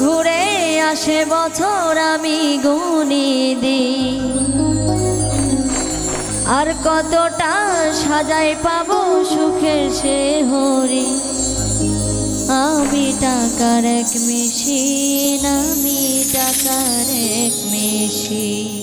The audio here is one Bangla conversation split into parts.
ঘুরে আসে বছর আমি গুনি দিই আর কতটা সাজাই পাবো সুখের সে হরি। আমি টাকার এক মেশিন, আমি টাকার এক মেশিন।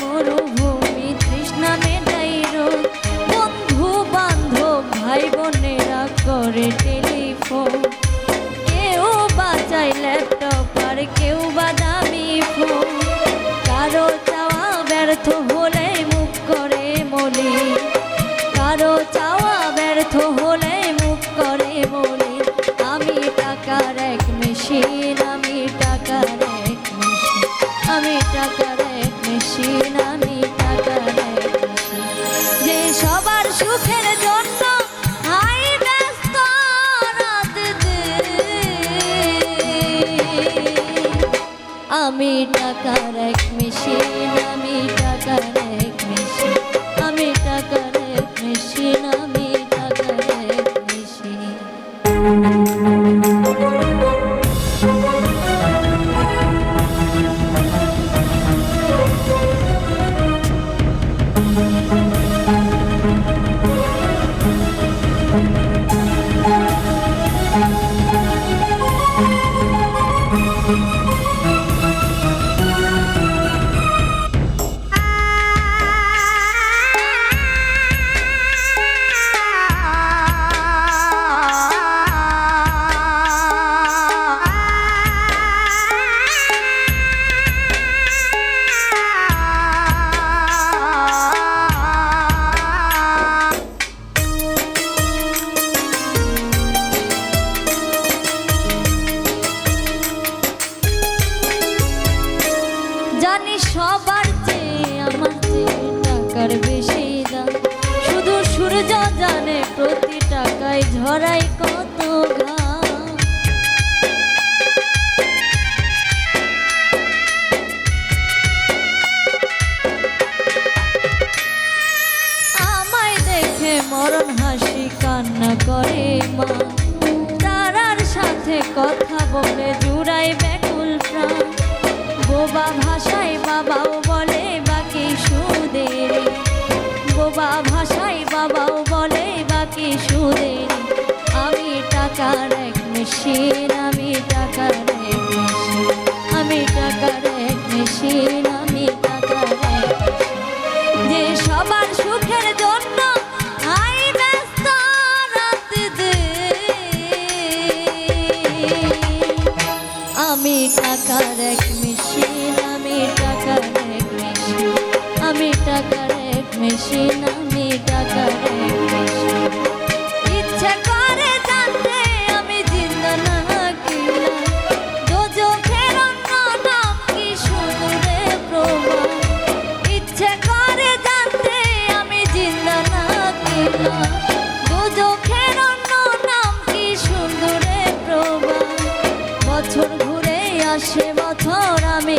মরুভূমি তৃষ্ণা মেটাই রোজ। বন্ধু বান্ধব ভাই বোনেরা করে টেলিফোন। কেউ বাজায় ল্যাপটপ আর কেউ বা দামি ফোন। কারও চাওয়া ব্যর্থ হলে মুখ করে মলি। কারও চাওয়া ব্যর্থ হলে মুখ করে বলি আমি টাকার এক মেশিন আমি টাকার এক মেশিন আমি টাকার মেশিন আমি মেশিন যে সবার সুখের। আমি টাকার এক মেশিন আমি টাকার এক মেশিন কথা বলে, জুড়াই ব্যাকুল প্রাণ। বোবা ভাষায় বাবাও বলে, বাকি সুদের। বোবা ভাষায় বাবাও বলে, বাকি সুদের। আমি টাকার এক মেশিন আমি টাকার ইচ্ছে করে জানতে আমি জিন্দা না কিলা দোজখের নাম কি সুদূরে প্রভা ইচ্ছে করে জানতে আমি জিন্দা না কিলা দোজখের নাম কি সুন্দরে প্রভা বছর ঘুরে আসে বছর আমি